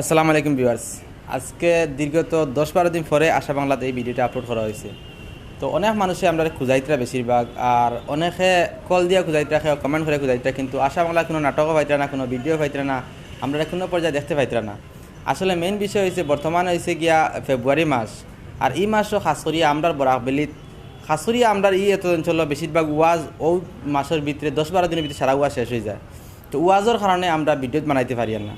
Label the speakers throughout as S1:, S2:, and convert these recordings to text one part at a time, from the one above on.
S1: আসসালামু আলাইকুম ভিউয়ার্স। আজকে দীর্ঘত দশ বারো দিন পরে আশা বাংলাতে এই ভিডিওটা আপলোড করা হয়েছে। তো অনেক মানুষে আমরা খুঁজাইতরা বেশিরভাগ, আর অনেকে কল দিয়া খুঁজাইতরা খেয়ে কমেন্ট করে খুঁজাইতরা, কিন্তু আশা বাংলা কোনো নাটকও পাইতরা না, কোনো ভিডিও পাইতরা না, আমরা কোনো পর্যায়ে দেখতে পাইতরা না। আসলে মেইন বিষয় হয়েছে বর্তমান হয়েছে গিয়া ফেব্রুয়ারি মাস, আর এই মাসও খাস করিয়া আমরা বরাকবেলিত খাস করিয়া আমরা এই এত অঞ্চল বেশিরভাগ ওয়াজ ও মাসের ভিতরে দশ বারো দিনের ভিতরে সারা ওয়াজ শেষ হয়ে যায়। তো ওয়াজের কারণে আমরা ভিডিও বানাইতে পারি না।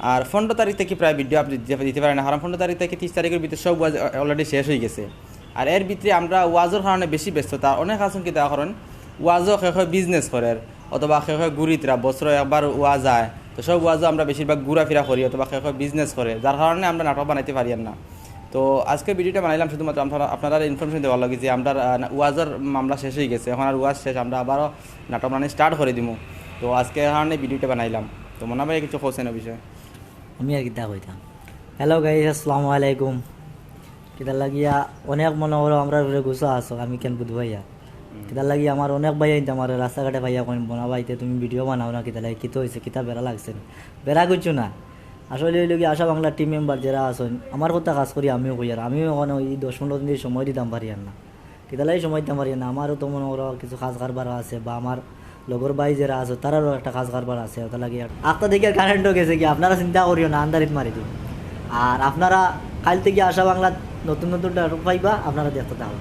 S1: আর পনেরো তারিখ থেকে প্রায় ভিডিও আপনি দিতে- পারেন কারণ পনেরো তারিখ থেকে তিরিশ তারিখের ভিতরে সব ওয়াজ অলরেডি শেষ হয়ে গেছে। আর এর ভিতরে আমরা ওয়াজের কারণে বেশি ব্যস্ততা। অনেক আছেন কি তার কারণ ওয়াজও শেষ হয় বিজনেস করের, অথবা শেষ হয় ঘুরিতরা বছর একবার ওয়া যায় তো সব ওয়াজও আমরা বেশিরভাগ ঘুরাফেরা করি, অথবা শেষ হয় বিজনেস করে। যার কারণে আমরা নাটক বানাইতে পারি না। তো আজকে ভিডিওটা বানাইলাম শুধুমাত্র আপনারা আপনারা ইনফরমেশন দেওয়ার লাগে যে আমরা ওয়াজের মামলা শেষ হয়ে গেছে। এখন আর ওয়াজ শেষ, আমরা আবারও নাটক বানাই স্টার্ট করে দিব তো আজকে কারণে ভিডিওটা বানাইলাম। তো মনে হয় কিছু হোসেন বিষয়?
S2: আমি আর কিতা কইতাম হ্যালো গাইস আসসালামু আলাইকুম। কিতা লাগিয়া অনেক মনে করো আমরা ঘরে গুছা আছো আমি কেন বুধ ভাইয়া? কিতা লাগি আমার অনেক ভাইয়া ইনতে আমার রাস্তাঘাটে ভাইয়া কোন বনাবাইতে তুমি ভিডিও বানাও না কিতা লাগি কিতো হয়েছে কিতা বেড়া লাগছে? বেড়া করছ না। আসলে ওই লোক আশা বাংলা টিম মেম্বার যারা আছেন আমার কথা কাজ করি আমিও কই আর আমিও এখন ওই দশ পনেরো দিন সময় দিতাম পারি আর না। কিতা লাগি সময় দিতাম পারি না। আমারও তো মনে করো কিছু কাজ কারবার আছে বা আমার লগর ভাই যারা আছে তারারও একটা কাজ কারবার আছে ওটা লাগে আটটা দিকে কারেন্টও গেছে কি, আপনারা চিন্তা করিও না আন্দারিত মারি দিন আর আপনারা কাল থেকে আশা বাংলা নতুন নতুন নাটক পাইবা, আপনারা দেখতে থাকুন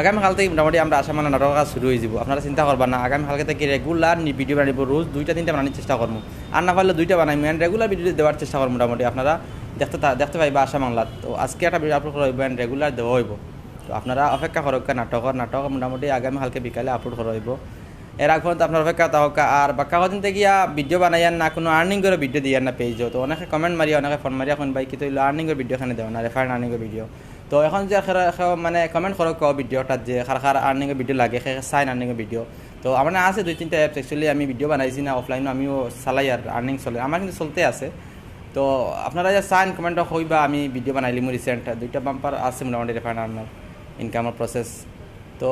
S1: আগামীকাল থেকে মোটামুটি আমরা আশা মানে নাটক কাজ শুরু হয়ে যাব। আপনারা চিন্তা করবা না আগামীকালকে থেকে রেগুলার ভিডিও বানাবো রোজ দুইটা, তিনটা বানানোর চেষ্টা করব। আর না পারলে দুইটা বানাই মেন রেগুলার ভিডিও দেওয়ার চেষ্টা করব মোটামুটি, আপনারা দেখতে দেখতে পাইবা আশা বাংলা তো আজকে একটা ভিডিও আপলোড করা হইব রেগুলার দেওয়া হইব। তো আপনারা অপেক্ষা করক নাটকর নাটক মোটামুটি আগামীকালকে বিকালে আপলোড করা হইব। এর আগ পর্যন্ত আপনার অপেক্ষা তাহকা আর বাক্কা থেকে গিয়া ভিডিও বানাইয়ান না, কোনো আর্নিং করে ভিডিও দিয়ার না পেজ তো। অনেকে কমেন্ট মারিয়া অনেকে ফোন মারিয়া কোন ভাই কিন্তু আর্নিংয়ের ভিডিও এখানে দেওয়া না রেফারেন্ট আর্নিংয়ের ভিডিও তো এখন যে মানে কমেন্ট করো ক ভিডিওটাত যে খার খার আর্নিংয়ের ভিডিও লাগে সে সাইন আর্নিংয়ের ভিডিও তো আমার আছে দুই তিনটা অ্যাপস অ্যাকচুয়ালি আমি ভিডিও বানাইছি না অফলাইনও আমিও চালাই আর আর্নিং চলে আমার কিন্তু চলতে আছে। তো আপনারা যে সাইন কমেন্ট হইবা আমি ভিডিও বানাইলি মোৰ রিসেন্ট দুইটা বাম্পার আছে মোটামুটি রেফারেন্ট আর্নার ইনকামের প্রসেস তো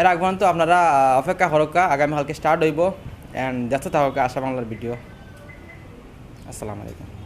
S1: এর আগ পর্যন্ত আপনারা অপেক্ষা আগামী আগামীকালকে স্টার্ট হইব। অ্যান্ড দেখতে থাকা আশা বাংলার ভিডিও আসসালামু আলাইকুম।